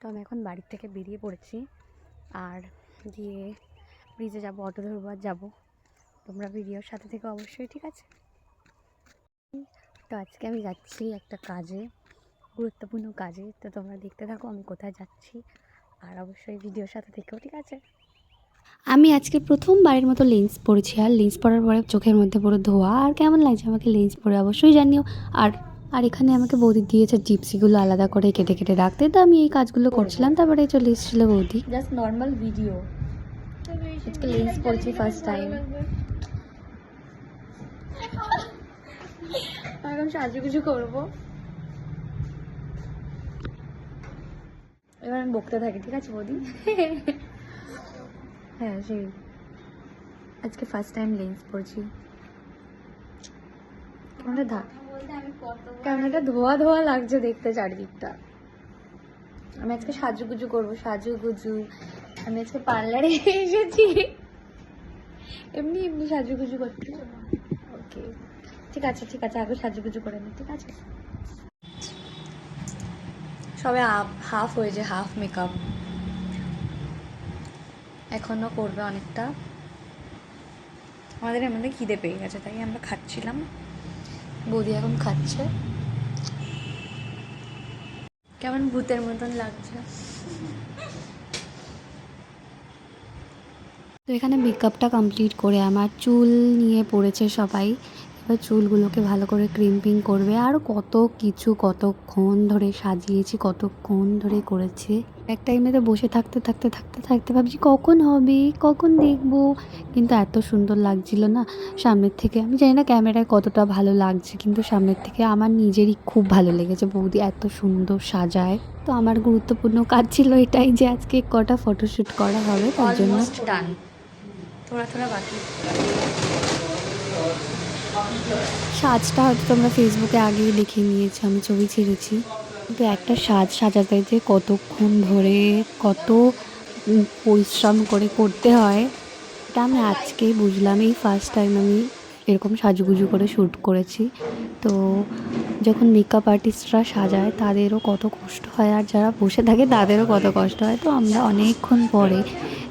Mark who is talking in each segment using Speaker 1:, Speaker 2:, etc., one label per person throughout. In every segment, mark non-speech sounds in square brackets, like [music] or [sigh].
Speaker 1: তো আমি এখন বাড়ির থেকে বেরিয়ে পড়েছি। আর গিয়ে ব্রিজে যাব অটো ধরবো আর যাব। তোমরা ভিডিওর সাথে থেকে অবশ্যই, ঠিক আছে? তো আজকে আমি যাচ্ছি একটা কাজে, গুরুত্বপূর্ণ কাজে। তো তোমরা দেখতে থাকো আমি কোথায় যাচ্ছি। আর অবশ্যই ভিডিওর সাথে থেকেও ঠিক আছে? আমি আজকে প্রথমবারের মতো লেন্স পরেছি। আর লেন্স পরার পরে চোখের মধ্যে পুরো ধোয়া। আর কেমন লাগছে আমাকে লেন্স পরে? অবশ্যই জানিও। আর আর এখানে আমাকে বৌদি দিয়েছে জিপসিগুলো আলাদা করে কেটে কেটে রাখতে। তো আমি এই কাজগুলো করছিলাম তারপরে চলে এসেছিল বৌদি। জাস্ট নর্মাল ভিডিও আজকে লেন্স পড়ছি ফার্স্ট টাইম এখন সাজুগুজু করব। এবার আমি বকতে থাকি ঠিক আছে বৌদি? হ্যাঁ সেই। আজকে ফার্স্ট টাইম লেন্স পড়ছি কেমন একটা কেমন একটা ধোয়া ধোয়া লাগছে দেখতে চারিদিকটা। আমি আজকে সাজুগুজু করব, সাজুগুজু। আমি আজকে পার্লারে [laughs] এসেছি। এমনি এমনি সাজুগুজু করতে ওকে। ঠিক আছে ঠিক আছে, আগে সাজুগুজু করে নি, ঠিক আছে? সবে হাফ হয়েছে হাফ মেকআপ এখনও করবে অনেকটা। আমাদের মধ্যে খিদে পেয়ে গেছে, তাই আমরা খাচ্ছিলাম। বৌদি এখন খাচ্ছে। কেমন ভূতের মতন লাগছে। তো এখানে মেকআপটা কমপ্লিট করে আমার চুল নিয়ে পড়েছে সবাই। এবার চুলগুলোকে ভালো করে ক্রিম্পিং করবে। আর কত কিছু কতক্ষণ ধরে সাজিয়েছি, কতক্ষণ ধরে করেছে। এক টাইমেতে বসে থাকতে থাকতে থাকতে থাকতে ভাবছি কখন হবে কখন দেখব? কিন্তু এত সুন্দর লাগছিল না সামনের থেকে। আমি জানি না ক্যামেরায় কতটা ভালো লাগছে কিন্তু সামনের থেকে আমার নিজেরই খুব ভালো লেগেছে। বৌদি এত সুন্দর সাজায়। তো আমার গুরুত্বপূর্ণ কাজ ছিল এটাই যে আজকে কটা ফটোশ্যুট করা হবে তার জন্য ডান থোড়া থোড়া বাকি। সাজটা হয়তো তোমরা ফেসবুকে আগেই দেখে নিয়েছো আমি ছবি ছেড়েছি। কিন্তু একটা সাজ সাজাতে যে কতক্ষণ ধরে কত পরিশ্রম করে করতে হয়, এটা আমি আজকেই বুঝলাম। এই ফার্স্ট টাইম আমি এরকম সাজুগুজু করে শ্যুট করেছি। তো যখন মেকআপ আর্টিস্টরা সাজায়, তাদেরও কত কষ্ট হয়। আর যারা বসে থাকে, তাদেরও কত কষ্ট হয়। তো আমরা অনেকক্ষণ পরে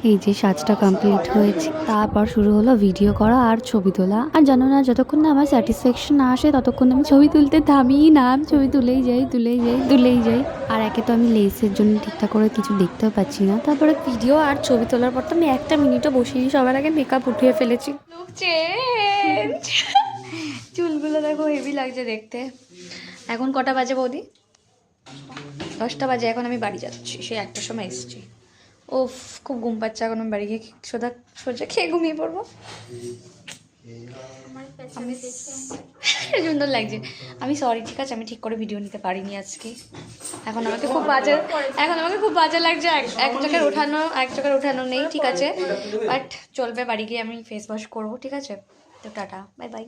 Speaker 1: এই যে সাজটা কমপ্লিট হয়েছে তারপর শুরু হলো ভিডিও করা আর ছবি তোলা। আর জানো না যতক্ষণ না আমার স্যাটিসফ্যাকশন না আসে ততক্ষণ আমি ছবি তুলতে থামিই না। আমি ছবি তুলেই যাই তুলেই যাই তুলেই যাই। আর একে তো আমি লেসের জন্য ঠিকঠাক করে কিছু দেখতেও পাচ্ছি না। তারপরে ভিডিও আর ছবি তোলার পর তো আমি একটা মিনিটও বসিনি সবার আগে মেকআপ উঠিয়ে ফেলেছি। [laughs] চুলগুলো দেখো হেভি লাগছে দেখতে। এখন কটা বাজে বৌদি? দশটা বাজে এখন আমি বাড়ি যাচ্ছি সেই একটার সময় এসেছি। ওফ খুব ঘুম পাচ্ছে এখন আমি বাড়ি গিয়ে সোজা সোজা খেয়ে ঘুমিয়ে পড়ব? আমি সুন্দর লাগছে। আমি সরি ঠিক আছে আমি ঠিক করে ভিডিও নিতে পারিনি আজকে। এখন আমাকে খুব বাজে এখন আমাকে খুব বাজে লাগছে। এক- এক চোখের ওঠানো এক চোখের ওঠানো নেই ঠিক আছে। বাট চলবে বাড়ি গিয়ে আমি ফেস ওয়াশ করব ঠিক আছে? তো টাটা বাই বাই